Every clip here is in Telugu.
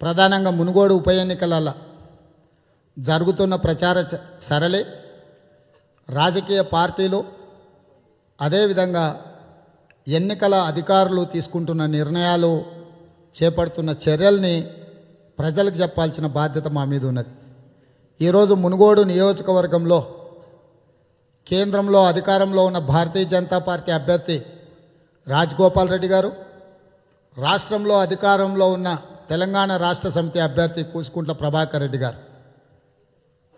ప్రధానంగా మునుగోడు ఉప ఎన్నికల జరుగుతున్న ప్రచార చ- సరళి రాజకీయ పార్టీలు అదేవిధంగా ఎన్నికల అధికారులు తీసుకుంటున్న నిర్ణయాలు చేపడుతున్న చర్యల్ని ప్రజలకు చెప్పాల్సిన బాధ్యత మా మీద ఉన్నది. ఈరోజు మునుగోడు నియోజకవర్గంలో కేంద్రంలో అధికారంలో ఉన్న భారతీయ జనతా పార్టీ అభ్యర్థి రాజగోపాల్ రెడ్డి గారు రాష్ట్రంలో అధికారంలో ఉన్న తెలంగాణ రాష్ట్ర సమితి అభ్యర్థి కూసుకుంట్ల ప్రభాకర్ రెడ్డి గారు.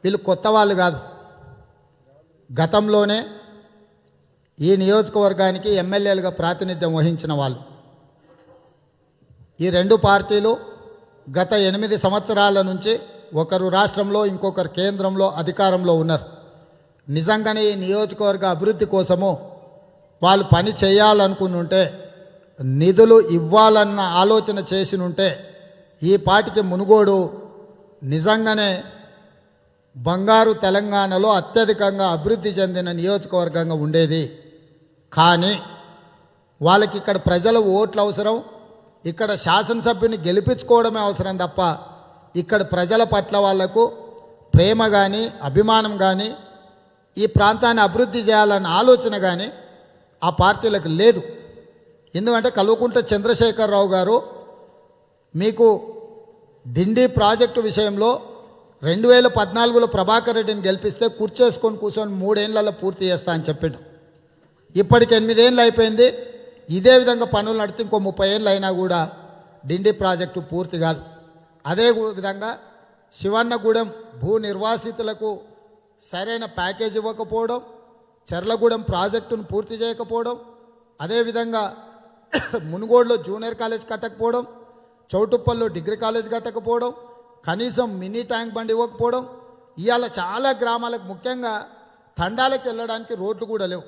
వీళ్ళు కొత్త వాళ్ళు కాదు. గతంలోనే ఈ నియోజకవర్గానికి ఎమ్మెల్యేలుగా ప్రాతినిధ్యం వహించిన వాళ్ళు. ఈ రెండు పార్టీలు గత ఎనిమిది సంవత్సరాల నుంచి ఒకరు రాష్ట్రంలో ఇంకొకరు కేంద్రంలో అధికారంలో ఉన్నారు. నిజంగానే ఈ నియోజకవర్గ అభివృద్ధి కోసము వాళ్ళు పని చేయాలనుకుని ఉంటే నిధులు ఇవ్వాలన్న ఆలోచన చేసి ఈ పాటికి మునుగోడు నిజంగానే బంగారు తెలంగాణలో అత్యధికంగా అభివృద్ధి చెందిన నియోజకవర్గంగా ఉండేది. కానీ వాళ్ళకి ఇక్కడ ప్రజల ఓట్లు అవసరం ఇక్కడ శాసనసభ్యుని గెలిపించుకోవడమే అవసరం తప్ప ఇక్కడ ప్రజల పట్ల వాళ్ళకు ప్రేమ కానీ అభిమానం కానీ ఈ ప్రాంతాన్ని అభివృద్ధి చేయాలన్న ఆలోచన కానీ ఆ పార్టీలకు లేదు. ఎందుకంటే కల్వకుంట్ల చంద్రశేఖరరావు గారు మీకు డిండి ప్రాజెక్టు విషయంలో రెండు వేల పద్నాలుగులో ప్రభాకర్ రెడ్డిని గెలిపిస్తే కుర్చేసుకొని కూర్చొని మూడేళ్ళలో పూర్తి చేస్తా అని చెప్పిండు. ఇప్పటికి ఎనిమిదేళ్ళు అయిపోయింది. ఇదే విధంగా పనులు నడితే ఇంకో ముప్పై ఏళ్ళు అయినా కూడా డిండి ప్రాజెక్టు పూర్తి కాదు. అదే విధంగా శివన్నగూడెం భూ నిర్వాసితులకు సరైన ప్యాకేజ్ ఇవ్వకపోవడం చెర్లగూడెం ప్రాజెక్టును పూర్తి చేయకపోవడం అదేవిధంగా మునుగోడులో జూనియర్ కాలేజ్ కట్టకపోవడం చౌటుప్పల్లో డిగ్రీ కాలేజ్ కట్టకపోవడం కనీసం మినీ ట్యాంక్ బండి ఇవ్వకపోవడం ఇవాళ చాలా గ్రామాలకు ముఖ్యంగా తండాలకు వెళ్ళడానికి రోడ్లు కూడా లేవు.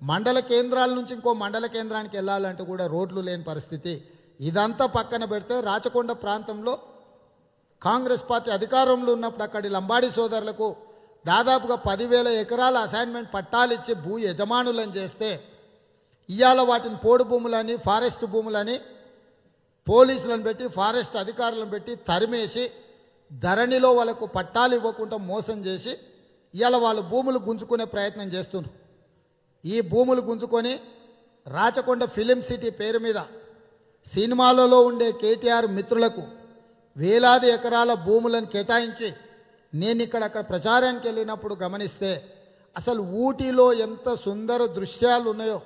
మండల కేంద్రాల నుంచి ఇంకో మండల కేంద్రానికి వెళ్ళాలంటే కూడా రోడ్లు లేని పరిస్థితి. ఇదంతా పక్కన పెడితే రాచకొండ ప్రాంతంలో కాంగ్రెస్ పార్టీ అధికారంలో ఉన్నప్పుడు అక్కడి లంబాడి సోదరులకు దాదాపుగా పదివేల ఎకరాల అసైన్మెంట్ పట్టాలిచ్చి భూ యజమానులను చేస్తే ఇవాళ వాటిని పోడు భూములని ఫారెస్ట్ భూములని పోలీసులను పెట్టి ఫారెస్ట్ అధికారులను పెట్టి తరిమేసి ధరణిలో వాళ్ళకు పట్టాలు ఇవ్వకుండా మోసం చేసి ఇలా వాళ్ళు భూములు గుంజుకునే ప్రయత్నం చేస్తున్నారు. ఈ భూములు గుంజుకొని రాచకొండ ఫిలిం సిటీ పేరు మీద సినిమాలలో ఉండే కేటీఆర్ మిత్రులకు వేలాది ఎకరాల భూములను కేటాయించి నేను ఇక్కడ అక్కడ ప్రచారానికి వెళ్ళినప్పుడు గమనిస్తే అసలు ఊటీలో ఎంత సుందర దృశ్యాలు ఉన్నాయో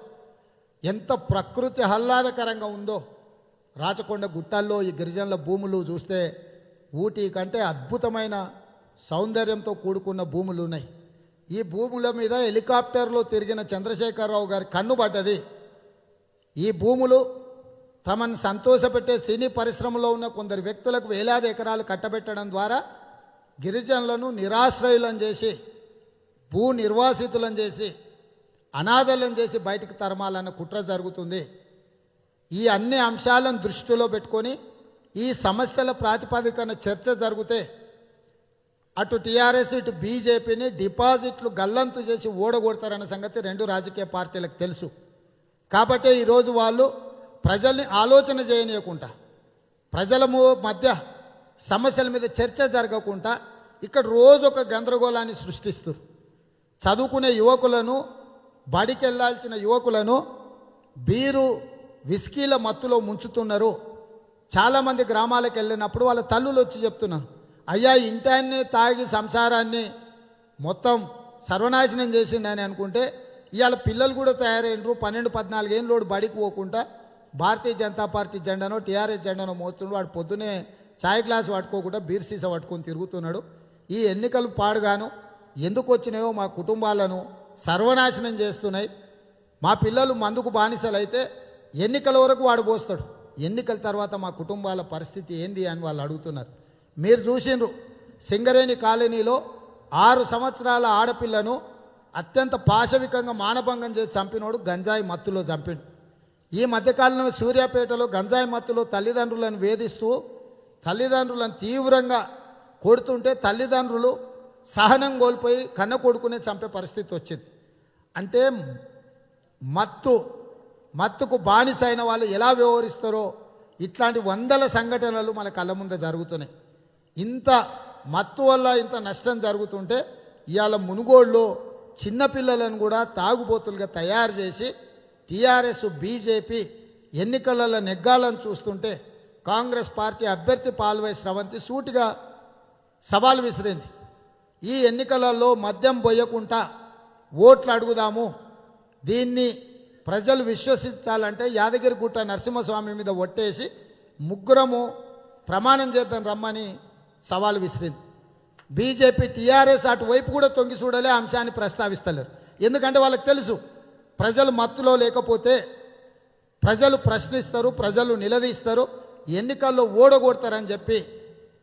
ఎంత ప్రకృతి ఆహ్లాదకరంగా ఉందో రాచకొండ గుట్టల్లో ఈ గిరిజనుల భూములు చూస్తే ఊటీ కంటే అద్భుతమైన సౌందర్యంతో కూడుకున్న భూములు ఉన్నాయి. ఈ భూముల మీద హెలికాప్టర్లో తిరిగిన చంద్రశేఖరరావు గారి కన్ను పడ్డది. ఈ భూములు తమను సంతోషపెట్టే సినీ పరిశ్రమలో ఉన్న కొందరు వ్యక్తులకు వేలాది ఎకరాలు కట్టబెట్టడం ద్వారా గిరిజనులను నిరాశ్రయులను చేసి భూ నిర్వాసితులను చేసి అనాథలను చేసి బయటికి తరమాలన్న కుట్ర జరుగుతుంది. ఈ అన్ని అంశాలను దృష్టిలో పెట్టుకొని ఈ సమస్యల ప్రాతిపదికన చర్చ జరిగితే అటు టీఆర్ఎస్ ఇటు బీజేపీని డిపాజిట్లు గల్లంతు చేసి ఓడగొడతారన్న సంగతి రెండు రాజకీయ పార్టీలకు తెలుసు. కాబట్టి ఈరోజు వాళ్ళు ప్రజల్ని ఆలోచన చేయనీయకుండా ప్రజల మధ్య సమస్యల మీద చర్చ జరగకుండా ఇక్కడ రోజు ఒక గందరగోళాన్ని సృష్టిస్తారు చదువుకునే యువకులను బడికి వెళ్ళాల్సిన యువకులను బీరు విస్కీల మత్తులో ముంచుతున్నారు. చాలామంది గ్రామాలకు వెళ్ళినప్పుడు వాళ్ళ తల్లులు వచ్చి చెప్తున్నారు. అయ్యా ఇంటాన్ని తాగి సంసారాన్ని మొత్తం సర్వనాశనం చేసిండని అనుకుంటే ఇవాళ పిల్లలు కూడా తయారైనరు పన్నెండు పద్నాలుగు ఏళ్ళు బడికి పోకుండా భారతీయ జనతా పార్టీ జెండానో టీఆర్ఎస్ జెండానో మోస్తున్నాడు వాడు పొద్దునే ఛాయ్ గ్లాస్ పట్టుకోకుండా బీర్ సీస పట్టుకొని తిరుగుతున్నాడు. ఈ ఎన్నికలు పాడుగాను ఎందుకు వచ్చినాయో మా కుటుంబాలను సర్వనాశనం చేస్తున్నాయి. మా పిల్లలు మందుకు బానిసలైతే ఎన్నికల వరకు వాడు పోస్తాడు. ఎన్నికల తర్వాత మా కుటుంబాల పరిస్థితి ఏంది అని వాళ్ళు అడుగుతున్నారు. మీరు చూసిండ్రు సింగరేణి కాలనీలో ఆరు సంవత్సరాల ఆడపిల్లను అత్యంత పాశవికంగా మానభంగం చేసి చంపినోడు గంజాయి మత్తులో చంపిండు. ఈ మధ్యకాలంలో సూర్యాపేటలో గంజాయి మత్తులో తల్లిదండ్రులను వేధిస్తూ తల్లిదండ్రులను తీవ్రంగా కొడుతుంటే తల్లిదండ్రులు సహనం కోల్పోయి కన్న కొడుకునే చంపే పరిస్థితి వచ్చింది. అంటే మత్తు మత్తుకు బానిసైన వాళ్ళు ఎలా వ్యవహరిస్తారో ఇట్లాంటి వందల సంఘటనలు మన కళ్ళ ముందు జరుగుతున్నాయి. ఇంత మత్తు వల్ల ఇంత నష్టం జరుగుతుంటే ఇవాళ మునుగోడులో చిన్నపిల్లలను కూడా తాగుబోతులుగా తయారు చేసి టీఆర్ఎస్ బీజేపీ ఎన్నికలలో నెగ్గాలని చూస్తుంటే కాంగ్రెస్ పార్టీ అభ్యర్థి పాల్వై స్రవంతి సూటిగా సవాల్ విసిరింది. ఈ ఎన్నికలలో మద్యం పోయకుండా ఓట్లు అడుగుదాము దీన్ని ప్రజలు విశ్వసించాలంటే యాదగిరిగుట్ట నరసింహస్వామి మీద ఒట్టేసి ముగ్గురము ప్రమాణం చేద్దాం రమ్మని సవాలు విసిరింది. బీజేపీ టీఆర్ఎస్ అటువైపు కూడా తొంగి చూడలే అంశాన్ని ప్రస్తావిస్తలేరు. ఎందుకంటే వాళ్ళకి తెలుసు ప్రజలు మత్తులో లేకపోతే ప్రజలు ప్రశ్నిస్తారు ప్రజలు నిలదీస్తారు ఎన్నికల్లో ఓడగొడతారని చెప్పి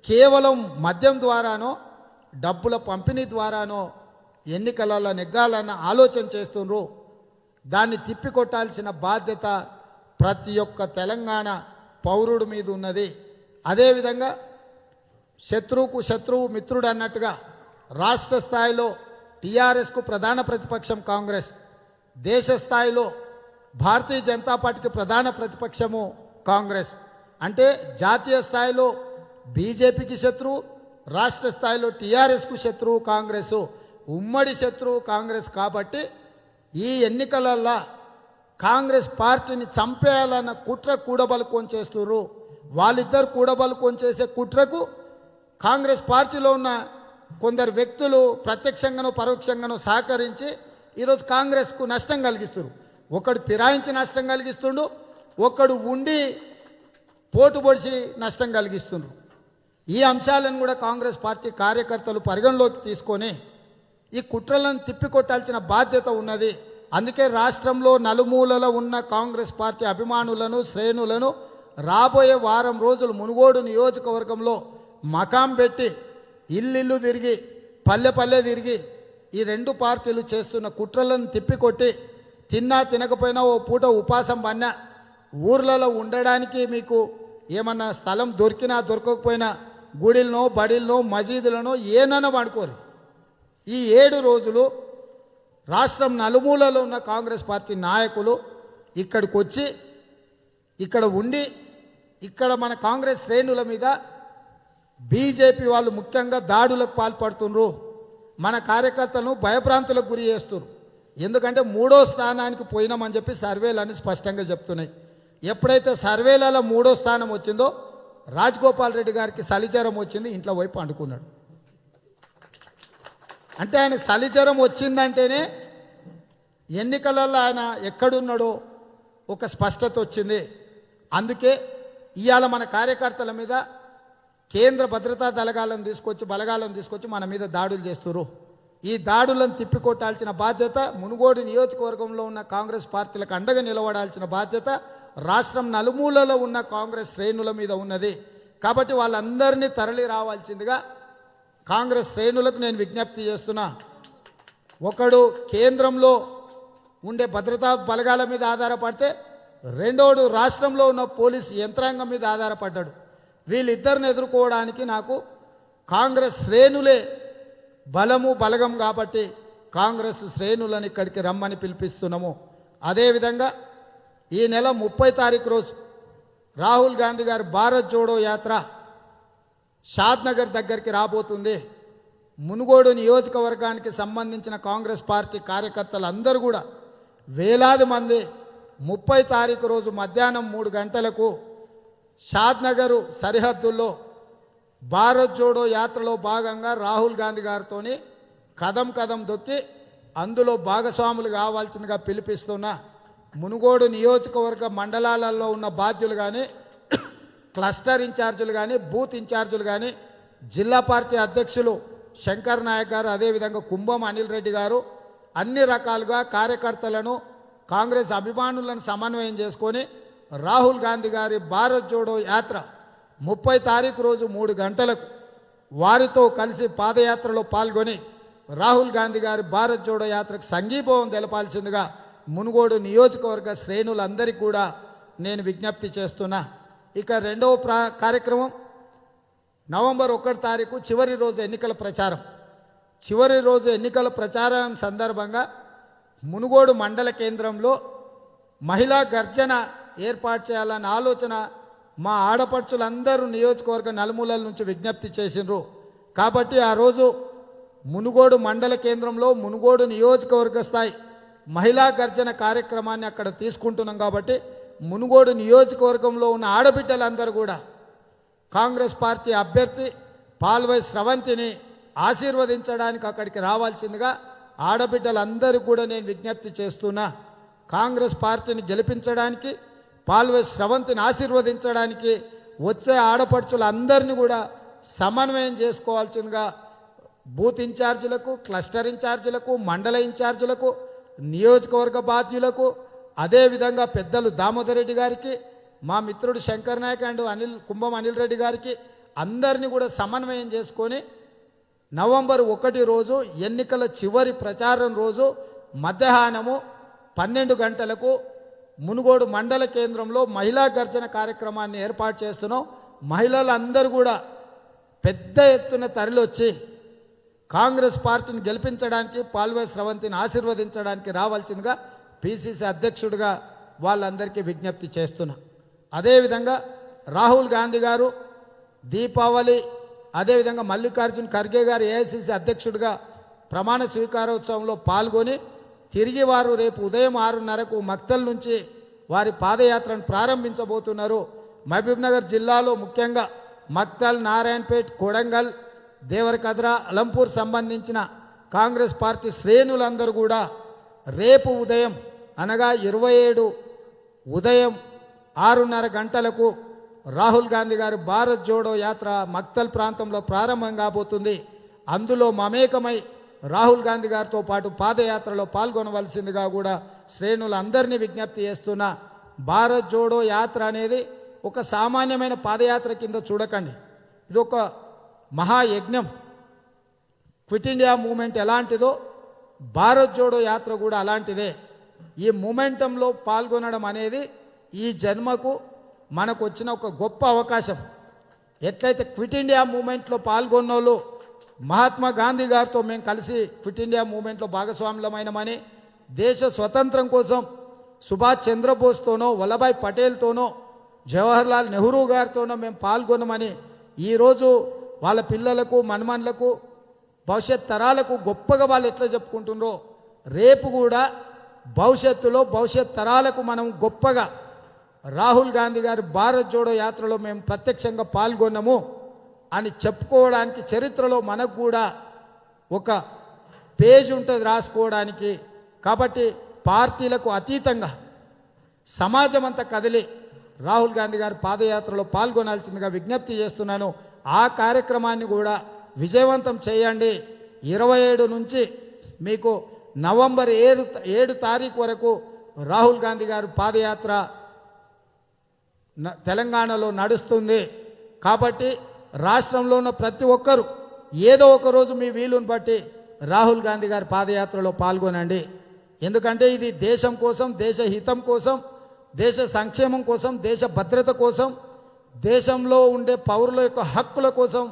కేవలం మద్యం ద్వారానో డబ్బుల పంపిణీ ద్వారానో ఎన్నికలలో నెగ్గాలన్న ఆలోచన చేస్తుండ్రు దాన్ని తిప్పికొట్టాల్సిన బాధ్యత ప్రతి ఒక్క తెలంగాణ పౌరుడి మీద ఉన్నది. అదేవిధంగా శత్రువుకు శత్రువు మిత్రుడు అన్నట్టుగా రాష్ట్ర స్థాయిలో టీఆర్ఎస్కు ప్రధాన ప్రతిపక్షం కాంగ్రెస్ దేశ స్థాయిలో భారతీయ జనతా పార్టీకి ప్రధాన ప్రతిపక్షము కాంగ్రెస్. అంటే జాతీయ స్థాయిలో బీజేపీకి శత్రువు రాష్ట్ర స్థాయిలో టీఆర్ఎస్కు శత్రువు కాంగ్రెస్. ఉమ్మడి శత్రువు కాంగ్రెస్ కాబట్టి ఈ ఎన్నికలల్లో కాంగ్రెస్ పార్టీని చంపేయాలన్న కుట్ర కూడబలుకొని చేస్తున్నారు వాళ్ళిద్దరు కూడబలుకొని చేసే కుట్రకు కాంగ్రెస్ పార్టీలో ఉన్న కొందరు వ్యక్తులు ప్రత్యక్షంగానో పరోక్షంగానో సహకరించి ఈరోజు కాంగ్రెస్కు నష్టం కలిగిస్తున్నారు ఒకడు ఫిరాయించి నష్టం కలిగిస్తుండు ఒకడు ఉండి పోటు పొడిచి నష్టం కలిగిస్తుండ్రు. ఈ అంశాలను కూడా కాంగ్రెస్ పార్టీ కార్యకర్తలు పరిగణలోకి తీసుకొని ఈ కుట్రలను తిప్పికొట్టాల్సిన బాధ్యత ఉన్నది. అందుకే రాష్ట్రంలో నలుమూలలో ఉన్న కాంగ్రెస్ పార్టీ అభిమానులను శ్రేణులను రాబోయే వారం రోజులు మునుగోడు నియోజకవర్గంలో మకాం పెట్టి ఇల్లిల్లు తిరిగి పల్లె పల్లె తిరిగి ఈ రెండు పార్టీలు చేస్తున్న కుట్రలను తిప్పికొట్టి తిన్నా తినకపోయినా ఓ పూట ఉపాసం పన్నా ఊర్లలో ఉండడానికి మీకు ఏమన్నా స్థలం దొరికినా దొరకకపోయినా గుడిలనో బడిలనో మసీదులనో ఏనన్నా వాడుకోరు. ఈ ఏడు రోజులు రాష్ట్రం నలుమూలలో ఉన్న కాంగ్రెస్ పార్టీ నాయకులు ఇక్కడికి వచ్చి ఇక్కడ ఉండి ఇక్కడ మన కాంగ్రెస్ శ్రేణుల మీద బీజేపీ వాళ్ళు ముఖ్యంగా దాడులకు పాల్పడుతుండ్రు. మన కార్యకర్తలను భయప్రాంతులకు గురి చేస్తున్నారు ఎందుకంటే మూడో స్థానానికి పోయినామని చెప్పి సర్వేలని స్పష్టంగా చెప్తున్నాయి. ఎప్పుడైతే సర్వేలలో మూడో స్థానం వచ్చిందో రాజగోపాల్ రెడ్డి గారికి సలిజ్వరం వచ్చింది ఇంట్లో వైపు పండుకున్నాడు. అంటే ఆయన సలిచరం వచ్చిందంటేనే ఎన్నికలలో ఆయన ఎక్కడున్నాడో ఒక స్పష్టత వచ్చింది. అందుకే ఇవాళ మన కార్యకర్తల మీద కేంద్ర భద్రతా దళగాలను తీసుకొచ్చి బలగాలను తీసుకొచ్చి మన మీద దాడులు చేస్తున్నారు ఈ దాడులను తిప్పికొట్టాల్సిన బాధ్యత మునుగోడు నియోజకవర్గంలో ఉన్న కాంగ్రెస్ పార్టీలకు అండగా నిలబడాల్సిన బాధ్యత రాష్ట్రం నలుమూలలో ఉన్న కాంగ్రెస్ శ్రేణుల మీద ఉన్నది. కాబట్టి వాళ్ళందరినీ తరలి రావాల్సిందిగా కాంగ్రెస్ శ్రేణులకు నేను విజ్ఞప్తి చేస్తున్నా. ఒకడు కేంద్రంలో ఉండే భద్రతా బలగాల మీద ఆధారపడితే రెండోడు రాష్ట్రంలో ఉన్న పోలీస్ యంత్రాంగం మీద ఆధారపడ్డాడు. వీళ్ళిద్దరిని ఎదుర్కోవడానికి నాకు కాంగ్రెస్ శ్రేణులే బలము బలగం కాబట్టి కాంగ్రెస్ శ్రేణులను ఇక్కడికి రమ్మని పిలిపిస్తున్నాము. అదేవిధంగా ఈ నెల ముప్పై తారీఖు రోజు రాహుల్ గాంధీ గారి భారత్ జోడో యాత్ర షాద్నగర్ దగ్గరికి రాబోతుంది. మునుగోడు నియోజకవర్గానికి సంబంధించిన కాంగ్రెస్ పార్టీ కార్యకర్తలందరూ కూడా వేలాది మంది ముప్పై తారీఖు రోజు మధ్యాహ్నం మూడు గంటలకు షాద్నగరు సరిహద్దుల్లో భారత్ జోడో యాత్రలో భాగంగా రాహుల్ గాంధీ గారితో కదం కదం దొక్కి అందులో భాగస్వాములు కావాల్సిందిగా పిలిపిస్తున్న మునుగోడు నియోజకవర్గ మండలాలలో ఉన్న బాధ్యులు కానీ క్లస్టర్ ఇన్ఛార్జీలు కానీ బూత్ ఇన్ఛార్జీలు కానీ జిల్లా పార్టీ అధ్యక్షులు శంకర్ నాయక్ గారు అదేవిధంగా కుంభం అనిల్ రెడ్డి గారు అన్ని రకాలుగా కార్యకర్తలను కాంగ్రెస్ అభిమానులను సమన్వయం చేసుకొని రాహుల్ గాంధీ గారి భారత్ జోడో యాత్ర ముప్పై తారీఖు రోజు మూడు గంటలకు వారితో కలిసి పాదయాత్రలో పాల్గొని రాహుల్ గాంధీ గారి భారత్ జోడో యాత్రకు సంఘీభావం తెలపాల్సిందిగా మునుగోడు నియోజకవర్గ శ్రేణులందరికీ కూడా నేను విజ్ఞప్తి చేస్తున్నా. ఇక రెండవ ప్రా కార్యక్రమం నవంబర్ ఒకటి తారీఖు చివరి రోజు ఎన్నికల ప్రచారం. చివరి రోజు ఎన్నికల ప్రచారం సందర్భంగా మునుగోడు మండల కేంద్రంలో మహిళా గర్జన ఏర్పాటు చేయాలన్న ఆలోచన మా ఆడపడుచులందరూ నియోజకవర్గ నలుమూలల నుంచి విజ్ఞప్తి చేసిండ్రు. కాబట్టి ఆ రోజు మునుగోడు మండల కేంద్రంలో మునుగోడు నియోజకవర్గ స్థాయి మహిళా గర్జన కార్యక్రమాన్ని అక్కడ తీసుకుంటున్నాం కాబట్టి మునుగోడు నియోజకవర్గంలో ఉన్న ఆడబిడ్డలందరూ కూడా కాంగ్రెస్ పార్టీ అభ్యర్థి పాల్వై స్రవంతిని ఆశీర్వదించడానికి అక్కడికి రావాల్సిందిగా ఆడబిడ్డలందరూ కూడా నేను విజ్ఞప్తి చేస్తున్నా. కాంగ్రెస్ పార్టీని గెలిపించడానికి పాల్వై స్రవంతిని ఆశీర్వదించడానికి వచ్చే ఆడపడుచులందరినీ కూడా సమన్వయం చేసుకోవాల్సిందిగా బూత్ ఇన్ఛార్జీలకు క్లస్టర్ ఇన్ఛార్జీలకు మండల ఇన్ఛార్జీలకు నియోజకవర్గ బాధ్యులకు అదేవిధంగా పెద్దలు దామోదర్ రెడ్డి గారికి మా మిత్రుడు శంకర్ నాయక్ అండ్ అనిల్ కుంభం అనిల్ రెడ్డి గారికి అందరినీ కూడా సమన్వయం చేసుకొని నవంబర్ ఒకటి రోజు ఎన్నికల చివరి ప్రచారం రోజు మధ్యాహ్నము పన్నెండు గంటలకు మునుగోడు మండల కేంద్రంలో మహిళా గర్జన కార్యక్రమాన్ని ఏర్పాటు చేస్తున్నాం. మహిళలందరూ కూడా పెద్ద ఎత్తున తరలివచ్చి కాంగ్రెస్ పార్టీని గెలిపించడానికి పాల్వే స్రవంతిని ఆశీర్వదించడానికి రావాల్సిందిగా పిసిసి అధ్యక్షుడిగా వాళ్ళందరికీ విజ్ఞప్తి చేస్తున్నా. అదేవిధంగా రాహుల్ గాంధీ గారు దీపావళి అదేవిధంగా మల్లికార్జున్ ఖర్గే గారు ఏఐసిసి అధ్యక్షుడిగా ప్రమాణ స్వీకారోత్సవంలో పాల్గొని తిరిగి వారు రేపు ఉదయం ఆరున్నరకు మక్తల్ నుంచి వారి పాదయాత్రను ప్రారంభించబోతున్నారు. మహబూబ్నగర్ జిల్లాలో ముఖ్యంగా మక్తల్ నారాయణపేట్ కొడంగల్ దేవరకద్ర అలంపూర్ సంబంధించిన కాంగ్రెస్ పార్టీ శ్రేణులందరూ కూడా రేపు ఉదయం అనగా ఇరవై ఏడు ఉదయం ఆరున్నర గంటలకు రాహుల్ గాంధీ గారి భారత్ జోడో యాత్ర మక్తల్ ప్రాంతంలో ప్రారంభం కాబోతుంది. అందులో మమేకమై రాహుల్ గాంధీ గారితో పాటు పాదయాత్రలో పాల్గొనవలసిందిగా కూడా శ్రేణులందరినీ విజ్ఞప్తి చేస్తున్న. భారత్ జోడో యాత్ర అనేది ఒక సామాన్యమైన పాదయాత్ర కింద చూడకండి. ఇది ఒక మహాయజ్ఞం. క్విట్ ఇండియా మూమెంట్ ఎలాంటిదో భారత్ జోడో యాత్ర కూడా అలాంటిదే. ఈ మూమెంటంలో పాల్గొనడం అనేది ఈ జన్మకు మనకు వచ్చిన ఒక గొప్ప అవకాశం. ఎట్లయితే క్విట్ ఇండియా మూమెంట్లో పాల్గొన్నోళ్ళు మహాత్మా గాంధీ గారితో మేము కలిసి క్విట్ ఇండియా మూమెంట్లో భాగస్వాములమైనమని దేశ స్వతంత్రం కోసం సుభాష్ చంద్రబోస్తోనో వల్లభాయ్ పటేల్తోనో జవహర్లాల్ నెహ్రూ గారితోనో మేము పాల్గొనమని ఈరోజు వాళ్ళ పిల్లలకు మన్మన్లకు భవిష్యత్ తరాలకు గొప్పగా వాళ్ళు ఎట్లా చెప్పుకుంటుండ్రో రేపు కూడా భవిష్యత్తులో భవిష్యత్ తరాలకు మనం గొప్పగా రాహుల్ గాంధీ గారి భారత్ జోడో యాత్రలో మేము ప్రత్యక్షంగా పాల్గొన్నాము అని చెప్పుకోవడానికి చరిత్రలో మనకు కూడా ఒక పేజ్ ఉంటుంది రాసుకోవడానికి. కాబట్టి పార్టీలకు అతీతంగా సమాజం అంతా కదిలి రాహుల్ గాంధీ గారి పాదయాత్రలో పాల్గొనాల్సిందిగా విజ్ఞప్తి చేస్తున్నాను. ఆ కార్యక్రమాన్ని కూడా విజయవంతం చేయండి. ఇరవై ఏడు నుంచి మీకు నవంబర్ ఏడు ఏడు తారీఖు వరకు రాహుల్ గాంధీ గారి పాదయాత్ర తెలంగాణలో నడుస్తుంది. కాబట్టి రాష్ట్రంలో ఉన్న ప్రతి ఒక్కరూ ఏదో ఒక రోజు మీ వీలును బట్టి రాహుల్ గాంధీ గారి పాదయాత్రలో పాల్గొనండి. ఎందుకంటే ఇది దేశం కోసం దేశ హితం కోసం దేశ సంక్షేమం కోసం దేశ భద్రత కోసం దేశంలో ఉండే పౌరుల యొక్క హక్కుల కోసం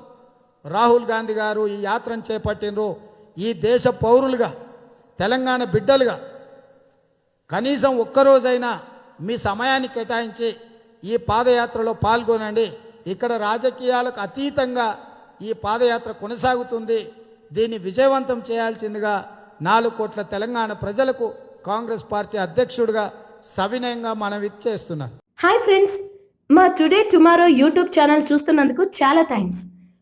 రాహుల్ గాంధీ గారు ఈ యాత్రను చేపట్టినరు ఈ దేశ పౌరులుగా తెలంగాణ బిడ్డలుగా కనీసం ఒక్కరోజైనా మీ సమయాన్ని కేటాయించి ఈ పాదయాత్రలో పాల్గొనండి. ఇక్కడ రాజకీయాలకు అతీతంగా ఈ పాదయాత్ర కొనసాగుతుంది. దీన్ని విజయవంతం చేయాల్సిందిగా నాలుగు కోట్ల తెలంగాణ ప్రజలకు కాంగ్రెస్ పార్టీ అధ్యక్షుడిగా సవినయంగా మనవి చేస్తున్నాను హాయ్ ఫ్రెండ్స్ మా టుడే టుమారో యూట్యూబ్ ఛానల్ చూస్తున్నందుకు చాలా థ్యాంక్స్